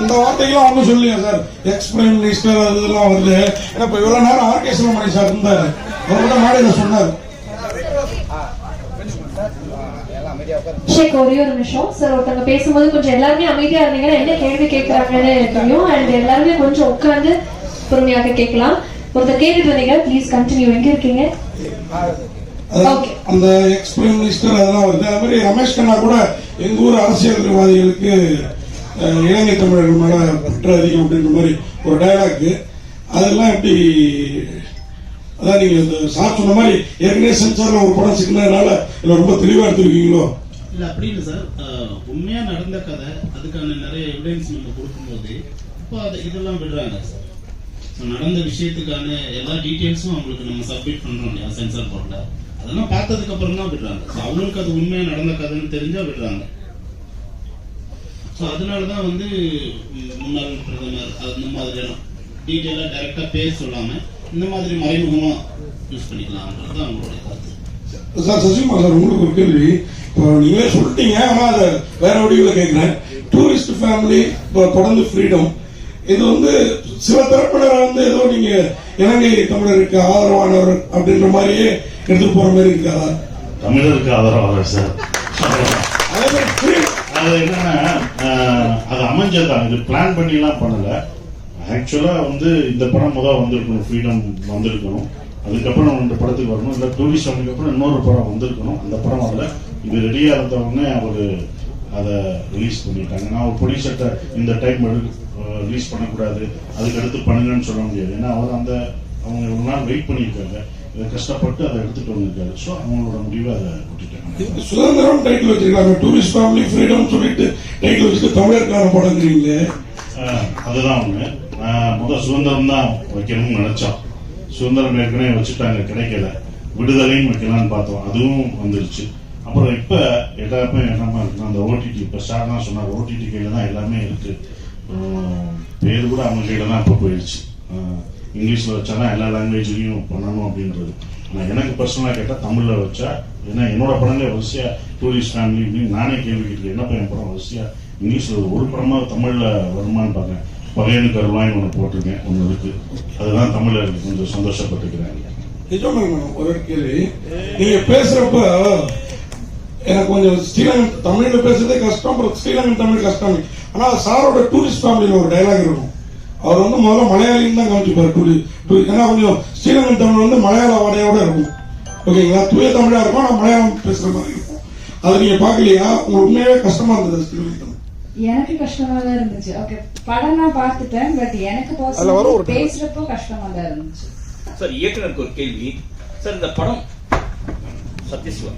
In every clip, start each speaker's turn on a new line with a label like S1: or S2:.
S1: இந்த வார்த்தைகள்லாம் அவங்க சொல்லுங்க சார்? எக்ஸ் பிரைம் மினிஸ்டர் அது இதெல்லாம் வருது ஏன்னா இப்ப இவ்வளவு நேரம் ஆர் கே சார் இருந்தாரு. அவர் கூட மேடையில சொன்னார்.
S2: ஒரே ஒரு நிமிஷம். சார் ஒருத்தவங்க பேசும்போது கொஞ்சம் எல்லாருமே அமைதியா இருந்தீங்கன்னா என்ன கேள்வி கேட்கறாங்கன்னு தெரியும். அண்ட் எல்லாருமே கொஞ்சம் உட்கார்ந்து பொறுமையாக கேட்கலாம். ஒருத்தர் கேட்டுட்டு வந்தீங்க ப்ளீஸ் கண்டினியூ எங்க இருக்கீங்க.
S1: அந்த எக்ஸ் பிரைம் மினிஸ்டர் அதெல்லாம் வருது அது மாதிரி ரமேஷ் கண்ணா கூட எங்க ஊர் அரசியல்வாதிகளுக்கு இலங்கை தமிழர்கள் மேலே பற்று அதிகம் அப்படின்ற மாதிரி ஒரு டயலாக்கு அதெல்லாம் எப்படி அதான் நீங்கள் இந்த சார் சொன்ன மாதிரி ஏற்கனவே சென்சாரில் ஒரு படம் சிக்கினதுனால இதில் ரொம்ப தெளிவாக எடுத்துருக்கீங்களோ
S3: இல்லை அப்படி இல்லை சார். உண்மையாக நடந்த கதை அதுக்கான நிறைய எவிடன்ஸ் நம்ம கொடுக்கும்போது இப்போ அதை இதெல்லாம் விடுறாங்க சார். நடந்த விஷயத்துக்கான எல்லா டீட்டெயில்ஸும் அவங்களுக்கு நம்ம சப்மிட் பண்ணுறோம் இல்லையா சென்சார் போர்டில் அதெல்லாம் பார்த்ததுக்கு அப்புறம் தான் விடுறாங்க அவங்களுக்கு அது உண்மையாக நடந்த கதைன்னு தெரிஞ்சால் விடுறாங்க. ஸோ அதனால தான் வந்து முன்னாள் பிரதமர் அந்த மாதிரியான டீட்டெயிலாக டைரெக்டாக பேர் சொல்லாம இந்த மாதிரி மறைமுகமா யூஸ் பண்ணிக்கலாம்ன்றது தான் அவங்களுடைய கருத்து.
S1: சார் சசிகுமார் சார் உங்களுக்கு ஒரு கேள்வி. இப்போ நீங்களே சொல்லிட்டீங்க ஆனா அதை வேற வடிவில் கேட்கிறேன் டூரிஸ்ட் ஃபேமிலி இப்போ தொடர்ந்து ஃப்ரீடம் இது வந்து சில தரப்பினரை வந்து ஏதோ நீங்க இலங்கை தமிழருக்கு ஆதரவானவர் அப்படின்ற மாதிரியே எடுத்துட்டு போற மாதிரி இருக்காதா
S4: தமிழருக்கு ஆதரவாக சார்
S1: அது
S4: என்னன்னா அது அமைஞ்சதுதான். இது பிளான் பண்ணிலாம் பண்ணல. ஆக்சுவலா வந்து இந்த படம் முதல் வந்திருக்கணும். ஃப்ரீடம் வந்திருக்கணும். அதுக்கப்புறம் இந்த படத்துக்கு வரணும். இல்லை டூரிஸ்ட் அப்புறம் இன்னொரு படம் வந்திருக்கணும். அந்த படம் வரல. இது ரெடியா இருந்த அவர் அதை ரிலீஸ் பண்ணிட்டாங்க. நான் ஒரு ப்ரொடியூசர்கிட்ட இந்த டைம் ரிலீஸ் பண்ணக்கூடாது. அதுக்கு அடுத்து பண்ணுங்கன்னு சொல்ல முடியாது. ஏன்னா அவர் அந்த அவங்க ஒரு நாள் வெயிட் பண்ணியிருக்காங்க. இதை கஷ்டப்பட்டு அதை எடுத்துட்டு வந்திருக்காரு. ஸோ அவங்களோட முடிவை அதை
S1: இதுக்கு சுதந்திரம் டைட்டில் வச்சிருக்காங்க. டூரிஸ்ட் ஃபேமிலி ஃப்ரீடம் சொல்லிட்டு டைட்டில் வச்சுட்டு தமிழருக்கான படங்கிறீங்களே
S4: அதுதான் ஒண்ணு. முதல் சுதந்திரம் தான் வைக்கணும்னு நினைச்சோம். சுதந்திரம் ஏற்கனவே வச்சுட்டாங்க கிடைக்கல. விடுதலையும் வைக்கலாம்னு பார்த்தோம். அதுவும் வந்துருச்சு. அப்புறம் இப்போ எல்லாருமே என்னமா இருக்கு அந்த ஓடிடி இப்போ சார் தான் சொன்னார் ஓடிடி கையில் தான் எல்லாமே இருக்கு. பேர் கூட அவங்க கையில தான் இப்போ போயிடுச்சு இங்கிலீஷில் இங்கிலீஷ்ல வச்சாதான் எல்லா லாங்குவேஜ்லையும் பண்ணணும் அப்படின்றது. ஆனால் எனக்கு பர்சனலாக கேட்டால் தமிழில் வச்சா ஏன்னா என்னோட படங்களே வரிசையா டூரிஸ்ட் ஃபேமிலி அப்படின்னு நானே கேள்வி கேட்கிறேன். என்ன பையன் படம் வரிசையா? இங்கிலீஷ்ல ஒரு படமா தமிழ்ல வருமான்னு பாருங்க. பகையனு கருவாய் ஒன்று போட்டிருக்கேன் ஒன்று இருக்கு. அதுதான் தமிழ்ல கொஞ்சம் சந்தோஷப்பட்டுக்கிறேன்
S1: நிஜமா ஒரு கேள்வி. நீங்க பேசுறப்ப எனக்கு கொஞ்சம் ஸ்ரீலங்கன் தமிழ்ல பேசுறதே கஷ்டம் அப்புறம் ஸ்ரீலங்கன் தமிழ் கஷ்டம். ஆனா சாரோட டூரிஸ்ட் ஃபேமிலியில ஒரு டைலாக் இருக்கும். அவர் வந்து முதல்ல மலையாளின்னு தான் காமிச்சுப்பாரு டூரி ஏன்னா கொஞ்சம் ஸ்ரீலங்கன் தமிழ் வந்து மலையாள வாடையோட இருக்கும். ஓகேங்களா தூய தமிழா இருக்கும் ஆனா மலையாளம் பேசுற மாதிரி இருக்கும். அது நீங்க பாக்கலையா உங்களுக்கு உண்மையாவே கஷ்டமா இருந்தது தமிழ்
S5: எனக்கு கஷ்டமா தான் இருந்துச்சு. ஓகே படம் நான் பார்த்துட்டேன் பட் எனக்கு பேசுறப்போ கஷ்டமா தான் இருந்துச்சு.
S6: சார் இயக்குனருக்கு ஒரு கேள்வி. சார் இந்த படம் சத்யசிவா.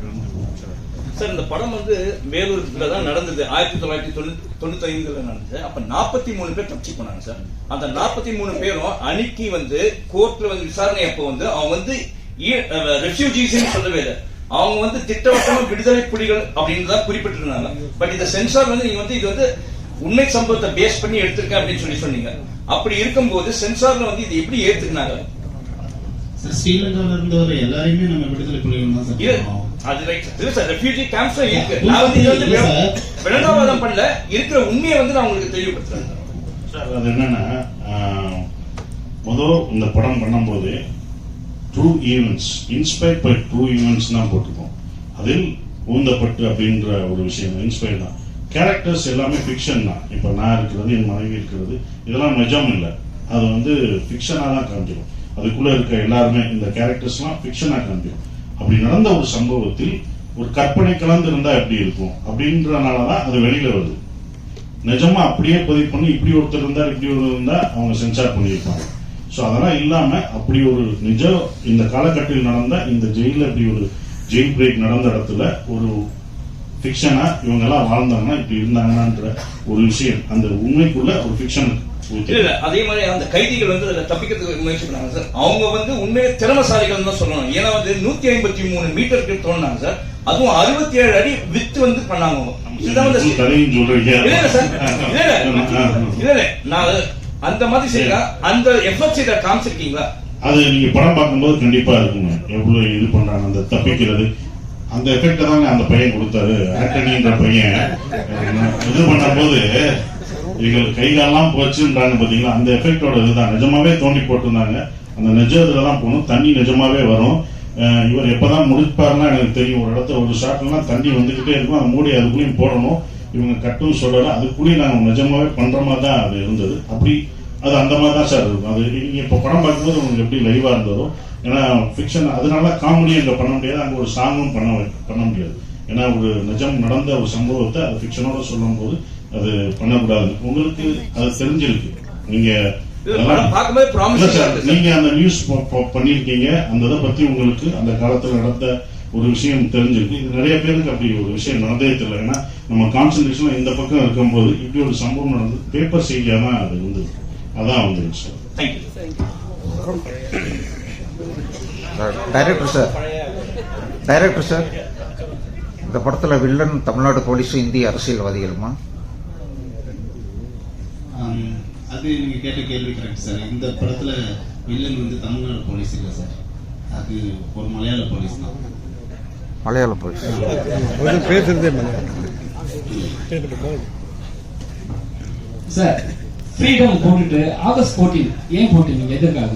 S6: சார் இந்த படம் வந்து வேலூர்ல தான் நடந்தது. ஆயிரத்தி தொள்ளாயிரத்தி தொண்ணூத்தி தொண்ணூத்தி ஐந்துல நடந்தது. அப்ப நாற்பத்தி மூணு பேர் தப்பிச்சு போனாங்க சார். அந்த நாற்பத்தி மூணு பேரும் அன்னைக்கு வந்து கோர்ட்ல வந்து விசாரணை அப்போ வந்து அவங்க வந்து ரெஃப்யூஜிஸ் சொல்லவே இல்லை. அவங்க வந்து திட்டவட்டமா விடுதலை புலிகள் அப்படின்னு தான் குறிப்பிட்டிருந்தாங்க. பட் இந்த சென்சார் வந்து நீங்க வந்து இது வந்து உண்மை சம்பவத்தை பேஸ் பண்ணி எடுத்திருக்கேன் அப்படின்னு சொல்லி சொன்னீங்க. அப்படி இருக்கும்போது சென்சார்ல வந்து இது எப்படி ஏத்துக்கினாங்க?
S3: சார் ஸ்ரீலங்கால இருந்தவரை எல்லாரையுமே நம்ம விடுதலை புலிகள் தான் சார்
S6: இது
S3: சொல்லுவோம்.
S6: அது ரைட் சார் ரெஃப்யூஜி கேம்ப்ஸ்ல இருக்கு. நான் வந்து இது வந்து
S3: இல்ல சார்.
S6: விளங்காவாதம் பண்ணல. இருக்கிற உண்மையை வந்து நான் உங்களுக்கு தெளிவுபடுத்துறேன்.
S4: சார் அது என்னன்னா முதல் இந்த படம் பண்ணும்போது true events inspired by true events தான் போட்டிருக்கோம் அதில் ஊந்தப்பட்டு அப்படின்ற ஒரு விஷயம் இன்ஸ்பயர் தான். கேரக்டர்ஸ் எல்லாமே ஃபிக்ஷன் தான். இப்போ நான் இருக்கிறது என் மனைவி இருக்கிறது இதெல்லாம் நிஜம் இல்லை. அது வந்து ஃபிக்ஷனாக தான் காமிச்சிடும் அதுக்குள்ளே இருக்க எல்லாருமே இந்த கேரக்டர்ஸ்லாம் ஃபிக்ஷனாக காமிச்சிடும் அப்படி நடந்த ஒரு சம்பவத்தில் ஒரு கற்பனை கலந்து இருந்தால் எப்படி இருக்கும்? அப்படின்றனால தான் அது வெளியில் வருது. நிஜமா அப்படியே பதிவு பண்ணி இப்படி ஒருத்தர் இருந்தா இப்படி ஒருத்தர் இருந்தா அவங்க சென்சார் பண்ணியிருப்பாங்க. ஸோ அதெல்லாம் இல்லாம அப்படி ஒரு நிஜம் இந்த காலகட்டத்தில் நடந்த இந்த ஜெயில இப்படி ஒரு ஜெயில் பிரேக் நடந்த இடத்துல ஒரு ஃபிக்ஷனா இவங்க எல்லாம் வாழ்ந்தாங்கன்னா இப்படி இருந்தாங்கன்ற ஒரு விஷயம். அந்த உண்மைக்குள்ள ஒரு ஃபிக்ஷன்
S6: இல்ல அதே மாதிரி அந்த கைதிகள் வந்து அதுல தப்பிக்கிறதுக்கு முயற்சி பண்ணாங்க சார். அவங்க வந்து உண்மையிலே திறமசாலிகள் தான் சொல்லணும். ஏன்னா வந்து நூத்தி ஐம்பத்தி மூணு மீட்டருக்கு தோணுனாங்க சார். அதுவும் அறுபத்தி ஏழு அடி வித்து வந்து பண்ணாங்க இதுதான் வந்து இல்ல சார். இல்ல இல்ல. நான் அந்த மாதிரி செய்யலாம் அந்த எஃபர்ட்ஸ் இதை காமிச்சிருக்கீங்களா?
S4: அது நீங்க படம் பார்க்கும்போது கண்டிப்பா இருக்குங்க. எவ்வளவு இது பண்றாங்க அந்த தப்பிக்கிறது. அந்த எஃபெக்ட் தாங்க அந்த பையன் கொடுத்தாரு. ஆண்டனின்ற பையன் இது பண்ணும்போது எங்களுக்கு கை காலெல்லாம் போச்சுன்றாங்க பாத்தீங்களா? அந்த எஃபெக்டோட இதுதான். நிஜமாவே தோண்டி போட்டிருந்தாங்க. அந்த நிஜ இதில் தான் போகணும். தண்ணி நிஜமாவே வரும். இவர் எப்பதான் முடிப்பாருன்னா எனக்கு தெரியும். ஒரு இடத்துல ஒரு ஷாட்லாம் தண்ணி வந்துகிட்டே இருக்கும். அதை மூடி அதுக்குள்ளேயும் போடணும். இவங்க கட்டும் சொல்லல அதுக்குள்ளேயும் நாங்க நிஜமாவே பண்ற மாதிரி தான் அது இருந்தது. அப்படி அது அந்த மாதிரி தான் சார் இருக்கும். அது நீங்க இப்போ படம் பார்க்கும்போது உங்களுக்கு எப்படி லைவா இருந்ததோ ஏன்னா ஃபிக்ஷன் அதனால காமெடி அங்க பண்ண முடியாது அங்க ஒரு சாங்கும் பண்ண பண்ண முடியாது. ஏன்னா ஒரு நிஜம் நடந்த ஒரு சம்பவத்தை அது ஃபிக்ஷனோட சொல்லும்போது அது பண்ணக்கூடாது. உங்களுக்கு அது தெரிஞ்சிருக்கு. நீங்க
S6: இது படம் பார்க்கும்போது
S4: இல்ல
S6: ப்ராமிசிங்
S4: சார் நீங்க அந்த நியூஸ் பண்ணிருக்கீங்க அந்த இதை பத்தி உங்களுக்கு அந்த காலத்துல நடந்த ஒரு விஷயம் தெரிஞ்சிருக்கு. இது நிறைய பேருக்கு அப்படி ஒரு விஷயம் நடந்தே தெரியல. ஏன்னா நம்ம கான்சன்ட்ரேஷன் இந்த பக்கம் இருக்கும்போது இப்படி ஒரு சம்பவம் நடந்து பேப்பர் செய்தியா தான் அது இருந்தது அதான் வந்துருக்கு sir
S6: thank you
S7: director sir director sir இந்த படத்துல வில்லன் தமிழ்நாடு போலீஸ் இந்திய அரசியல்வாதிகளுமா?
S3: அது நீங்க கேட்ட கேள்வி கரெக்ட் சார் இந்த படத்துல வில்லன் வந்து தமிழ்நாடு போலீஸ் இல்ல சார் அது ஒரு மலையாள போலீஸ் தான்.
S7: மலையாள போலீஸ்
S8: சார் ஃப்ரீடம் போட்டுட்டு ஆகஸ்ட் 14 ஏன் போட்டீங்க? எதற்காக?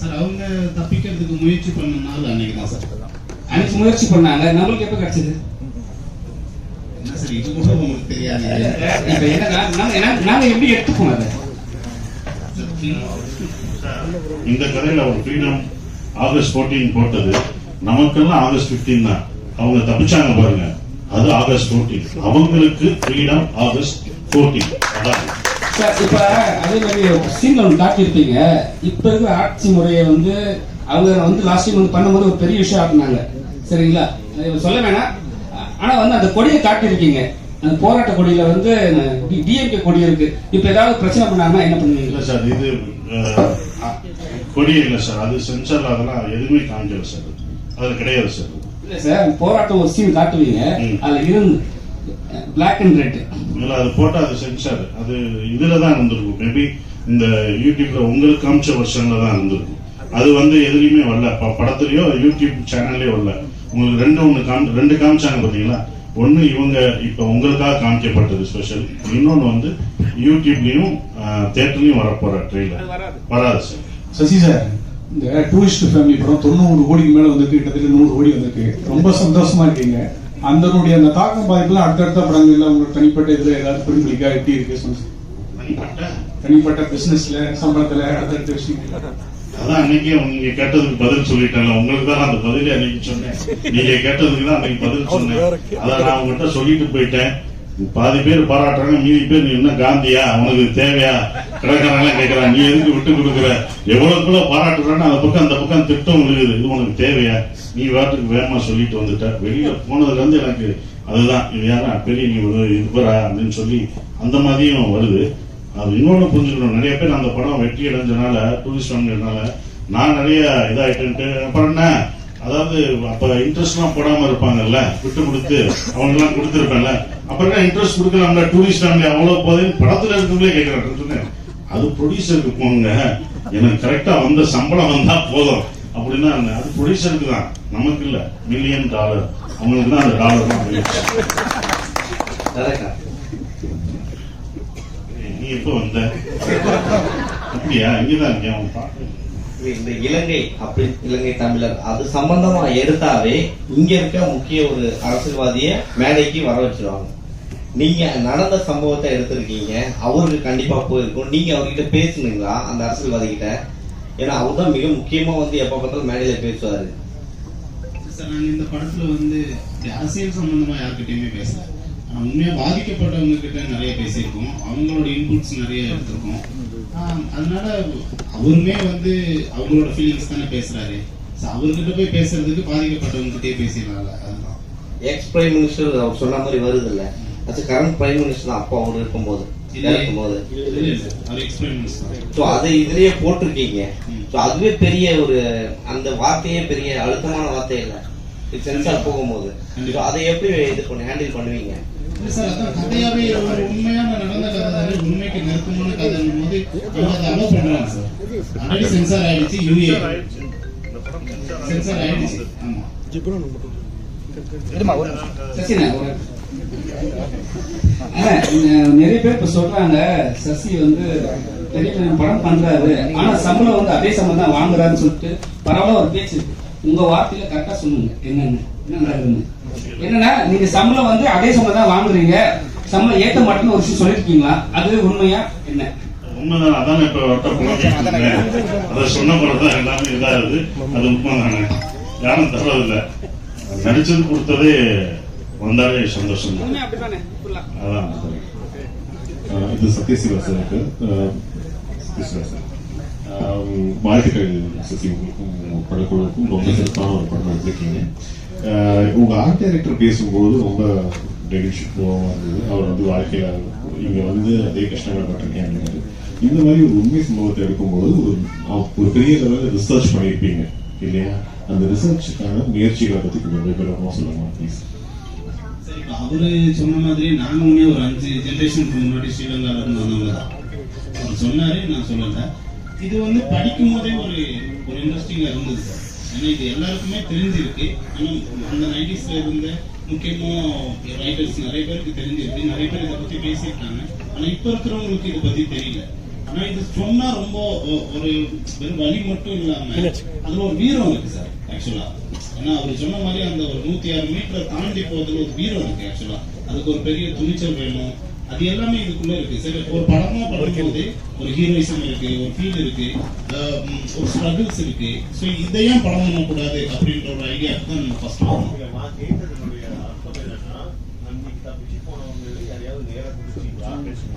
S3: சார் அவங்க தப்பிக்கிறதுக்கு முயற்சி பண்ண நாள் அன்னைக்கு தான் சார்.
S8: அன்னைக்கு முயற்சி பண்ணாங்க. நம்மளுக்கு எப்ப கிடைச்சது?
S3: என்ன சார் இது கூட உங்களுக்கு தெரியாது.
S8: நாங்க எப்படி எடுத்துப்போம் அதை?
S4: இந்த கதையில ஒரு ஃப்ரீடம் ஆகஸ்ட் 14 போட்டது. நமக்கெல்லாம் ஆகஸ்ட் 15 தான். அவங்க தப்பிச்சாங்க பாருங்க. அது ஆகஸ்ட் 14 அவங்களுக்கு ஃப்ரீடம் ஆகஸ்ட் 14 அதான்.
S8: சார் இப்ப அதே மாதிரி சீன்ல ஒன்று காட்டியிருப்பீங்க. இப்ப இருக்கிற ஆட்சி முறையை வந்து அவங்க வந்து லாஸ்ட் டைம் வந்து பண்ணும்போது ஒரு பெரிய விஷயம் ஆக்குனாங்க. சரிங்களா? சொல்ல வேணாம். ஆனா வந்து அந்த கொடியை காட்டியிருக்கீங்க. அந்த போராட்ட கொடியில வந்து டிஎம்கே கொடி இருக்கு. இப்ப ஏதாவது பிரச்சனை பண்ணாங்கன்னா என்ன பண்ணுவீங்க?
S4: இல்ல சார் இது கொடி இல்ல சார். அது சென்சார் அதெல்லாம் எதுவுமே காமிக்கல சார். அதுல கிடையாது சார்
S8: இல்ல சார் போராட்டம் ஒரு சீன் காட்டுவீங்க. அதுல இருந்து பிளாக் அண்ட் ரெட்
S4: இல்ல அது போட்டா அது சென்சார் அது இதுல தான் இருந்திருக்கும். மேபி இந்த யூடியூப்ல உங்களுக்கு காமிச்ச வருஷன்ல தான் இருந்திருக்கும். அது வந்து எதுலயுமே வரல. படத்துலயோ யூடியூப் சேனல்லயோ வரல. உங்களுக்கு ரெண்டு ஒண்ணு காமி ரெண்டு காமிச்சாங்க பாத்தீங்களா? ஒண்ணு இவங்க இப்ப உங்களுக்காக காமிக்கப்பட்டது ஸ்பெஷல் இன்னொன்னு வந்து யூடியூப்லயும் தியேட்டர்லயும் வரப்போற ட்ரெயிலர் வராது. சார்
S9: சசி சார் இந்த டூரிஸ்ட் ஃபேமிலி படம் தொண்ணூறு கோடிக்கு மேல வந்திருக்கு கிட்டத்தட்ட நூறு கோடி வந்திருக்கு. ரொம்ப சந்தோஷமா இருக்கீங்க. அதனுடைய அந்த தாக்கம் பாதிப்புலாம் அடுத்தடுத்த படங்கள்ல உங்களுக்கு தனிப்பட்ட இதுல ஏதாவது பிரதிபலிக்கா எப்படி இருக்கு சொல்லுங்க தனிப்பட்ட? பிசினஸ்ல சம்பளத்துல அடுத்தடுத்த விஷயங்கள்.
S4: அதான் அன்னைக்கே நீங்க கேட்டதுக்கு பதில் சொல்லிட்டேன்ல. உங்களுக்கு தான் அந்த பதிலே அன்னைக்கு சொன்னேன். நீங்க கேட்டதுக்கு தான் அன்னைக்கு பதில் சொன்னேன். அதான் நான் உங்ககிட்ட சொல்லிட்டு போயிட்டேன். பாதி பேர் பாராட்டுறாங்க மீதி பேர் நீ என்ன காந்தியா? உனக்கு தேவையா? கிடக்கிறாங்க கேட்கறான் நீ எதுக்கு விட்டு கொடுக்குற? எவ்வளவுக்குள்ள பாராட்டுறான்னு அந்த பக்கம் அந்த பக்கம் திட்டம் விழுகுது. இது உனக்கு தேவையா? நீ வாட்டுக்கு வேகமா சொல்லிட்டு வந்துட்ட. வெளியில போனதுல இருந்து எனக்கு அதுதான். இது யாரா? பெரிய நீ ஒரு இதுபரா அப்படின்னு சொல்லி அந்த மாதிரியும் வருது. அது இன்னொன்று புரிஞ்சுக்கணும். நிறைய பேர் அந்த படம் வெற்றி அடைஞ்சனால டூரிஸ்ட் வாங்கினால நான் நிறைய இதாயிட்டு அப்புறம் என்ன? அதாவது அப்ப இன்ட்ரெஸ்ட்லாம் போடாம இருப்பாங்கல்ல விட்டு கொடுத்து அவங்க எல்லாம் கொடுத்துருப்பேன்ல அப்புறம் இன்ட்ரெஸ்ட் கொடுக்கலாம்ல டூரிஸ்ட் ஃபேமிலி அவ்வளவு போதேன்னு படத்துல இருக்கவங்களே கேட்கறாங்க சொன்னேன். அது ப்ரொடியூசருக்கு போங்க எனக்கு கரெக்டா வந்த சம்பளம் வந்தா போதும். அப்படின்னா அது ப்ரொடியூசருக்கு தான். நமக்கு இல்ல. மில்லியன் டாலர் அவங்களுக்கு தான் அந்த டாலர் தான். நீ எப்போ வந்த? அப்படியா? இங்கதான் இருக்கேன் அவன் பாக்க
S10: இந்த இலங்கை அப்படி இலங்கை தமிழர். அது சம்பந்தமா எடுத்தாவே இங்க இருக்க முக்கிய ஒரு அரசியல்வாதிய மேடைக்கு வர வச்சிருவாங்க. நீங்க நடந்த சம்பவத்தை எடுத்திருக்கீங்க அவருக்கு கண்டிப்பா போயிருக்கும். நீங்க அவர்கிட்ட பேசுனீங்களா அந்த அரசியல்வாதி கிட்ட ஏன்னா அவர் தான் மிக முக்கியமா வந்து எப்ப பார்த்தாலும் மேடையில பேசுவாரு.
S3: சார் நாங்க இந்த படத்துல வந்து அரசியல் சம்பந்தமா யார்கிட்டயுமே பேசல. ஆனா உண்மையா பாதிக்கப்பட்டவங்க கிட்ட நிறைய பேசியிருக்கோம். அவங்களோட இன்புட்ஸ் நிறைய எடுத்திருக்கோம். அதனால அவருமே வந்து அவங்களோட ஃபீலிங்ஸ் தானே பேசுறாரு. So அவர்கிட்ட போய் பேசுறதுக்கு பாதிக்கப்பட்டவங்க கிட்டே பேசிடலாம்ல அதுதான்.
S10: எக்ஸ் பிரைம் மினிஸ்டர் அவர் சொன்ன மாதிரி வருது இல்ல அது கரண்ட் பிரைம் மினிஸ்டர் தான் அப்போ அவர் இருக்கும்போது ஸோ அதை இதுலயே போட்டிருக்கீங்க. ஸோ அதுவே பெரிய ஒரு அந்த வார்த்தையே பெரிய அழுத்தமான வார்த்தை இல்லை. சென்சார் போகும்போது. ஸோ அதை எப்படி இது பண்ணி ஹேண்டில் பண்ணுவீங்க?
S3: சார் அதான் கதையாவே ஒரு உண்மையான நடந்த கதை உண்மைக்கு நெருக்கமான கதைன்னும் போது அவங்க அதை அலோவ் சார் ஆல்ரெடி சென்சார் ஆயிடுச்சு யூஏ சென்சார் ஆயிடுச்சு ஆமா
S8: நிறைய பேர் இப்ப சொல்றாங்க. சசி வந்து பெரிய படம் பண்றாரு. ஆனா சம்பளம் வந்து அதே சம்பளம் தான் வாங்குறாருன்னு சொல்லிட்டு பரவாயில்ல ஒரு பேச்சு உங்க வார்த்தையில கரெக்டா சொல்லுங்க. என்னன்னு? என்ன நடக்குதுன்னு? என்னன்னா நீங்க சம்பளம் வந்து அதே சம்பளம் தான் வாங்குறீங்க. சம்பளம் ஏத்த மாட்டேன்னு ஒரு விஷயம் சொல்லிருக்கீங்களா? அது உண்மையா? என்ன?
S4: உண்மைதான். அதான் இப்ப வட்ட அதை சொன்ன பிறகுதான் எல்லாமே இதாகுது. அது உண்மைதானே? யாரும் தர்றதில்ல நடிச்சது கொடுத்ததே வந்தாலே சந்தோஷம் அதான்
S11: இது சத்யசிவா ஆஹ் சத்யசிவா சார். வாழ்த்துக்கள் சசி உங்களுக்கும் உங்க படக்குழுவுக்கும் ரொம்ப சிறப்பான ஒரு படம் எடுத்திருக்கீங்க. உங்கள் உங்க ஆர்ட் டைரக்டர் பேசும்போது ரொம்ப டெலிஷியஸாக இருந்தது. அவர் வந்து வாழ்க்கையில இங்க வந்து அதே கஷ்டங்கள் பட்டிருக்கேன் இந்த மாதிரி ஒரு உண்மை சம்பவத்தை எடுக்கும்போது ஒரு ஒரு பெரிய லெவலில் ரிசர்ச் பண்ணியிருப்பீங்க இல்லையா? அந்த ரிசர்ச்சுக்கான முயற்சிகளை பத்தி கொஞ்சம் விவரமா சொல்லுங்க ப்ளீஸ்
S3: சரி அவரு சொன்ன மாதிரி நாங்களுமே ஒரு அஞ்சு ஜென்ரேஷனுக்கு முன்னாடி ஸ்ரீலங்கால இருந்து வந்தவங்க தான். அவர் சொன்னாரு நான் சொல்லலை. இது வந்து படிக்கும் போதே ஒரு ஒரு இன்ட்ரெஸ்டிங்கா இருந்தது சார். ஏன்னா இது எல்லாருக்குமே தெரிஞ்சிருக்கு. ஆனா அந்த நைன்டிஸ்ல இருந்த முக்கியமா ரைட்டர்ஸ் நிறைய பேருக்கு தெரிஞ்சிருக்கு. நிறைய பேர் இதை பத்தி பேசியிருக்காங்க. ஆனா இப்ப இருக்கிறவங்களுக்கு இதை பத்தி தெரியல. ஆனா இது சொன்னா ரொம்ப ஒரு வெறும் வழி மட்டும் இல்லாம அதுல ஒரு வீரம் இருக்கு சார் ஆக்சுவலா ஏன்னா அவர் சொன்ன மாதிரி அந்த ஒரு நூத்தி ஆறு மீட்டர் தாண்டி போறதுல ஒரு வீரம் இருக்கு ஆக்சுவலா அதுக்கு ஒரு பெரிய துணிச்சல் வேணும். அது எல்லாமே இதுக்குள்ள இருக்கு. சரி ஒரு படமா பண்ணும்போது ஒரு ஹீரோயிசம் இருக்கு ஒரு ஃபீல் இருக்கு ஒரு ஸ்ட்ரகிள்ஸ் இருக்கு. ஸோ இதையும் படம் பண்ணக்கூடாது அப்படின்ற ஒரு ஐடியா தான் நம்ம ஃபர்ஸ்ட்
S11: நான் கேட்டதனுடைய அர்த்தம் என்னன்னா அன்னைக்கு தப்பிச்சு போனவங்க யாரையாவது நேரா குடிச்சிங்களா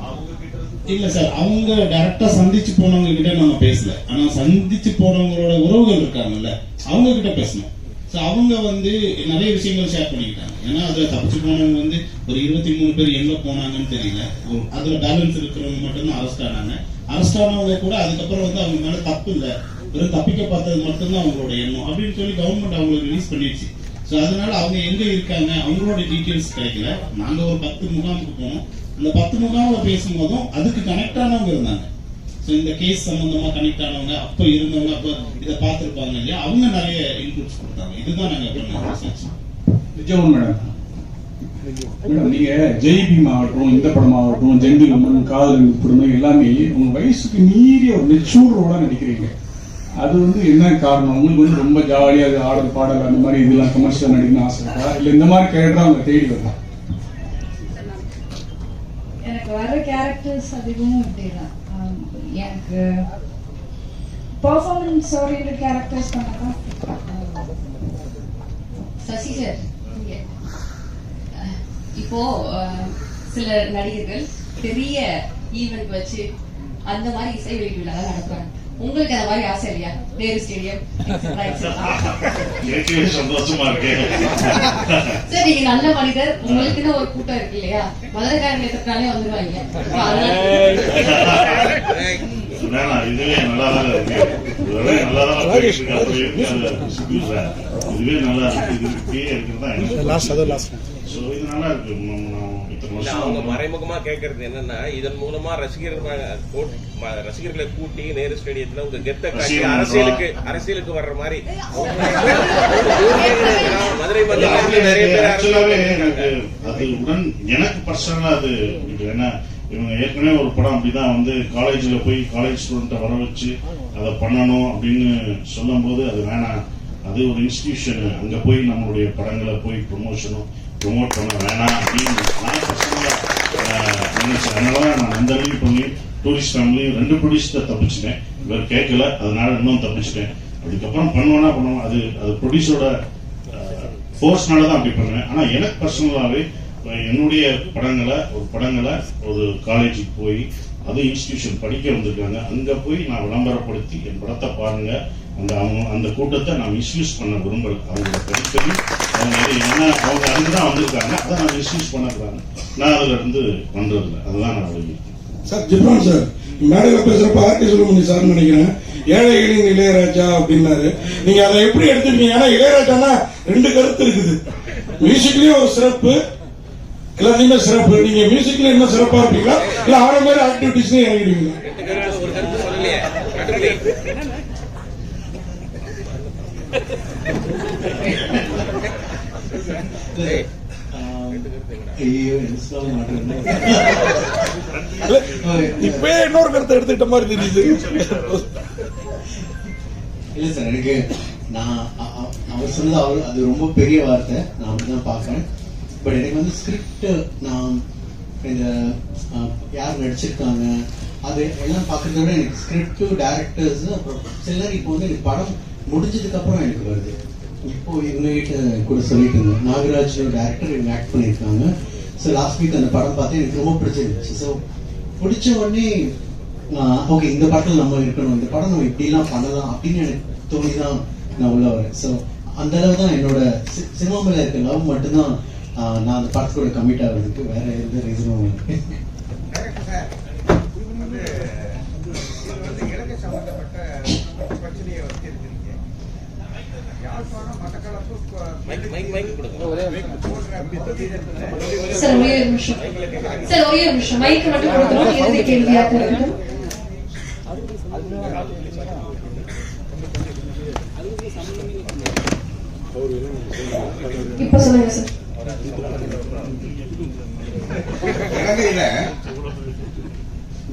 S11: அவங்க கிட்ட
S3: இல்ல சார் அவங்க டைரக்டா சந்திச்சு போனவங்க கிட்ட நம்ம பேசல. ஆனா சந்திச்சு போனவங்களோட உறவுகள் இருக்காங்கல்ல அவங்க கிட்ட பேசணும். ஸோ அவங்க வந்து நிறைய விஷயங்கள் ஷேர் பண்ணிக்கிட்டாங்க. ஏன்னா அதுல தப்பிச்சு போனவங்க வந்து ஒரு இருபத்தி மூணு பேர் எங்க போனாங்கன்னு தெரியல. ஒரு- அதுல பேலன்ஸ் இருக்கிறவங்க மட்டும்தான் அரெஸ்ட் ஆனாங்க. அரெஸ்ட் ஆனவங்க கூட அதுக்கப்புறம் வந்து அவங்க மேல தப்பு இல்லை. வெறும் தப்பிக்க பார்த்தது மட்டும்தான் அவங்களோட எண்ணம் அப்படின்னு சொல்லி கவர்மெண்ட் அவங்களுக்கு ரிலீஸ் பண்ணிடுச்சு. ஸோ அதனால அவங்க எங்க இருக்காங்க? அவங்களோட டீட்டெயில்ஸ் கிடைக்கல. நாங்க ஒரு பத்து முகாமுக்கு போனோம். அந்த பத்து முகாமில் பேசும்போதும் அதுக்கு கனெக்ட் ஆனவங்க இருந்தாங்க. சோ இந்த கேஸ் சம்பந்தமா கனெக்ட் ஆனவங்க அப்ப இருந்தவங்க அப்ப இதை பார்த்திருப்பாங்க இல்லையா? அவங்க நிறைய இன்புட்ஸ் கொடுத்தாங்க. இதுதான் நாங்க பண்ண ரிசர்ச்
S9: நிஜம் மேடம். மேடம் நீங்க ஜெய் பீம் ஆகட்டும் இந்த படம் ஆகட்டும் ஜென்டில் உமன் காதல் புதுமை எல்லாமே உங்க வயசுக்கு மீறிய ஒரு மெச்சூர் ரோலா நடிக்கிறீங்க. அது வந்து என்ன காரணம்? உங்களுக்கு வந்து ரொம்ப ஜாலியா அது ஆடல் பாடல் அந்த மாதிரி இதெல்லாம் கமர்ஷியல் நடிக்கணும்னு ஆசை இருக்கா? இல்ல இந்த மாதிரி கேரக்டர் அவங்க தேடி வரலாம்
S5: எனக்கு வர கேரக்டர்ஸ் அதிகமும் இப்படிதான். ஆம், எனக்கு பர்ஃபார்மன்ஸ் ஓரியன்ட் கேரக்டர்ஸ் பண்ணதான்
S12: சசி சார் இப்போ சில நடிகர்கள் பெரிய ஈவெண்ட் வச்சு அந்த மாதிரி இசை வெளியீடு விழா நடத்துறாங்க. உங்களுக்கு அந்த மாதிரி ஆசை இல்லையா? நேரு ஸ்டேடியம்
S4: சந்தோஷமா இருக்கேன்
S12: சார் நீங்க நல்ல மனிதர் உங்களுக்குன்னு ஒரு கூட்டம் இருக்கு இல்லையா? மதுரைக்காரங்க எத்தனாலே வந்துருவாங்க.
S4: வேணாம் இதுவே நல்லா தான் இருக்கு. இதுவே நல்லா தான் போயிட்டு இருக்கு. அப்படி இருக்கு அது சுகுசா. இதுவே நல்லா இருக்கு இது இப்படியே இருக்கிறது தான் எனக்கு ஸோ இது நல்லா இருக்கு. நம்ம நான் இத்தனை
S13: இல்ல, அவங்க மறைமுகமா கேக்குறது என்னன்னா இதன் மூலமா ரசிகர்கள் ரசிகர்களை கூட்டி நேரு ஸ்டேடியத்துல உங்க கெத்த காட்டி
S4: ரசிகர்
S13: அரசியலுக்கு அரசியலுக்கு வர்ற மாதிரி. மதுரை நிறைய பேர்
S4: எனக்கு அது உடன் எனக்கு பர்சனலா அது ஏன்னா இவங்க ஏற்கனவே ஒரு படம் அப்படிதான் வந்து காலேஜில் போய் காலேஜ் ஸ்டூடெண்ட்டை வர வச்சு அதை பண்ணணும் அப்படின்னு சொல்லும்போது அது வேணாம். அது ஒரு இன்ஸ்டிடியூஷனு அங்கே போய் நம்மளுடைய படங்களை போய் ப்ரொமோஷனும் ப்ரொமோட் பண்ண வேணாம் அப்படின்னு நான் நினைச்சேன். அதனால நான் அந்த அளவுக்கு பண்ணி டூரிஸ்ட் ஃபேமிலியும் ரெண்டு ப்ரொடியூசர் தப்பிச்சிட்டேன். இவர் கேட்கல அதனால இன்னும் தப்பிச்சிட்டேன். அதுக்கப்புறம் பண்ணுவேன்னா பண்ணுவோம். அது அது ப்ரொடியூசரோட ஃபோர்ஸ்னால தான் அப்படி பண்ணுவேன். ஆனால் எனக்கு பர்சனலாகவே என்னுடைய படங்களை ஒரு படங்களை ஒரு காலேஜுக்கு போய் அது இன்ஸ்டிடியூஷன் படிக்க வந்திருக்காங்க. அங்க போய் நான் விளம்பரப்படுத்தி என் படத்தை பாருங்க. அந்த அவங்க அந்த கூட்டத்தை நான் மிஸ்யூஸ் பண்ண விரும்பல. அவங்களோட படிக்கவே அவங்க என்ன அவங்க அதுக்கு தான் வந்திருக்காங்க. அதை நான் மிஸ்யூஸ் பண்ணக்கூடாது நான் அதுல இருந்து பண்றதில்ல அதுதான் நான் வலியுறுத்தேன்
S1: சார் ஜிப்ரான் சார் மேடையில் பேசுறப்ப ஆர்கே சுப்ரமணி சார் நினைக்கிறேன். ஏழைகளின் இளையராஜா அப்படின்னாரு. நீங்க அதை எப்படி எடுத்துருக்கீங்க ஏன்னா இளையராஜானா ரெண்டு கருத்து இருக்குது. மியூசிக்லயும் ஒரு சிறப்பு எல்லாத்தையுமே சிறப்பு நீங்க மியூசிக்ல என்ன சிறப்பா இருப்பீங்களா? இல்ல ஆன மாதிரி ஆக்டிவிட்டிஸ் இறங்கிடுவீங்களா?
S13: ரெண்டு
S1: இப்பயே இன்னொரு கருத்தை எடுத்துக்கிட்ட மாதிரி தெரியுது.
S9: இல்ல சார் எனக்கு நான் அவர் சொன்னது அவர் அது ரொம்ப பெரிய வார்த்தை. நான் அப்படிதான் பாக்குறேன் பட் எனக்கு வந்து ஸ்கிரிப்ட் நான் இந்த யார் நடிச்சிருக்காங்க அது எல்லாம் பார்க்கறத விட எனக்கு ஸ்கிரிப்ட் டேரக்டர்ஸ் அப்புறம் சிலர் இப்போ வந்து எனக்கு படம் முடிஞ்சதுக்கு அப்புறம் எனக்கு வருது. இப்போ இவங்ககிட்ட கூட சொல்லிட்டு இருந்தேன். நாகராஜ் டேரக்டர் இவங்க ஆக்ட் பண்ணியிருக்காங்க. ஸோ லாஸ்ட் வீக் அந்த படம் பார்த்து எனக்கு ரொம்ப பிடிச்சிருந்துச்சு. ஸோ பிடிச்ச உடனே ஓகே இந்த படத்தில் நம்ம இருக்கணும். இந்த படம் நம்ம இப்படிலாம் பண்ணலாம் அப்படின்னு எனக்கு தோணி தான் நான் உள்ள வரேன். ஸோ அந்த அளவு தான் என்னோட சி- சினிமா மேல இருக்க லவ் மட்டும்தான் நான் அந்த படத்தோட கமிட் ஆகிறதுக்கு வேற எந்த ரீசனும் இல்லை.
S2: சார் ஒரே ஒரு நிமிஷம். சார் ஒரே ஒரு நிமிஷம். மைக் மட்டும் கொடுக்கணும் இறுதி கேள்வியாக இப்ப சொல்லுங்க சார்
S14: இலங்கையில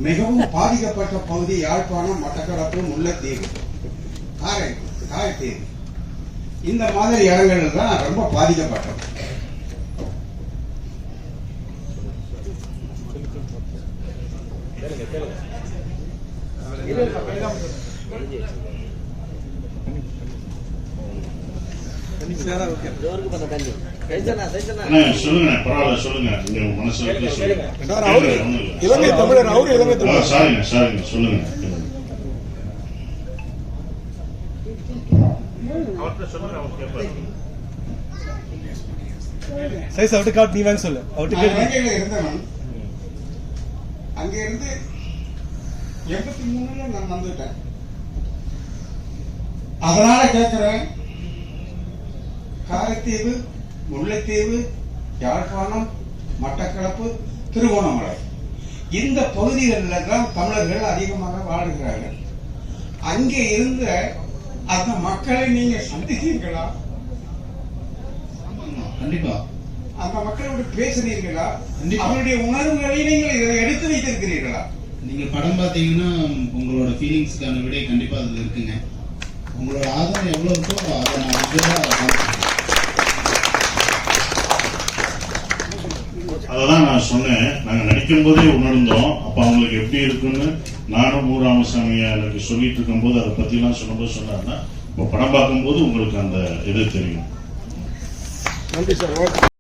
S14: மிகவும் பாதிக்கப்பட்ட பகுதி யாழ்ப்பாணம் மட்டக்களப்பு முல்லைத்தீவு. காரை காரைத்தீவு. இந்த மாதிரி இடங்கள் தான் ரொம்ப பாதிக்கப்பட்டது.
S4: அண்ணா, சொல்லுங்க பரவாயில்ல சொல்லுங்க. நீங்க இல்ல.
S1: இலங்கை தமிழர், அவரு இலங்கை தமிழர்.
S4: சாரிங்க சாரிங்க சொல்லுங்க.
S15: சைஸ் அவட்டு காட் நீ வாங்க சொல்லு. அவட்டு
S14: இருந்தவன் அங்க இருந்து எண்பத்தி மூணுல நான் வந்துட்டேன். அதனால கேட்கிறேன் காரைத்தீவு முல்லைத்தீவு யாழ்ப்பாணம் மட்டக்களப்பு திருகோணமலை. இந்த பகுதிகளில் தான் தமிழர்கள் அதிகமாக வாழுகிறார்கள். அங்கே இருந்த அந்த மக்களை நீங்க சந்தித்தீர்களா?
S3: கண்டிப்பா.
S14: அந்த மக்களோடு பேசுனீர்களா? அவருடைய உணர்வுகளை நீங்கள் இதில் எடுத்து வைத்திருக்கிறீர்களா?
S3: நீங்க படம் பார்த்தீங்கன்னா உங்களோட ஃபீலிங்ஸ்க்கான விடை கண்டிப்பா அதுல இருக்குங்க. உங்களோட ஆதரவு எவ்வளவு இருக்கோ அதை நான் வந்து
S4: அததான் நான் சொன்னேன். நாங்க நடிக்கும் போதே உணர்ந்தோம். அப்ப அவங்களுக்கு எப்படி இருக்குன்னு நானும் மூ ராமசாமி எனக்கு சொல்லிட்டு இருக்கும்போது அதை பத்தி எல்லாம் சொன்னபோது சொன்னாருன்னா இப்ப படம் பார்க்கும்போது உங்களுக்கு அந்த இது தெரியும்.
S1: நன்றி சார்.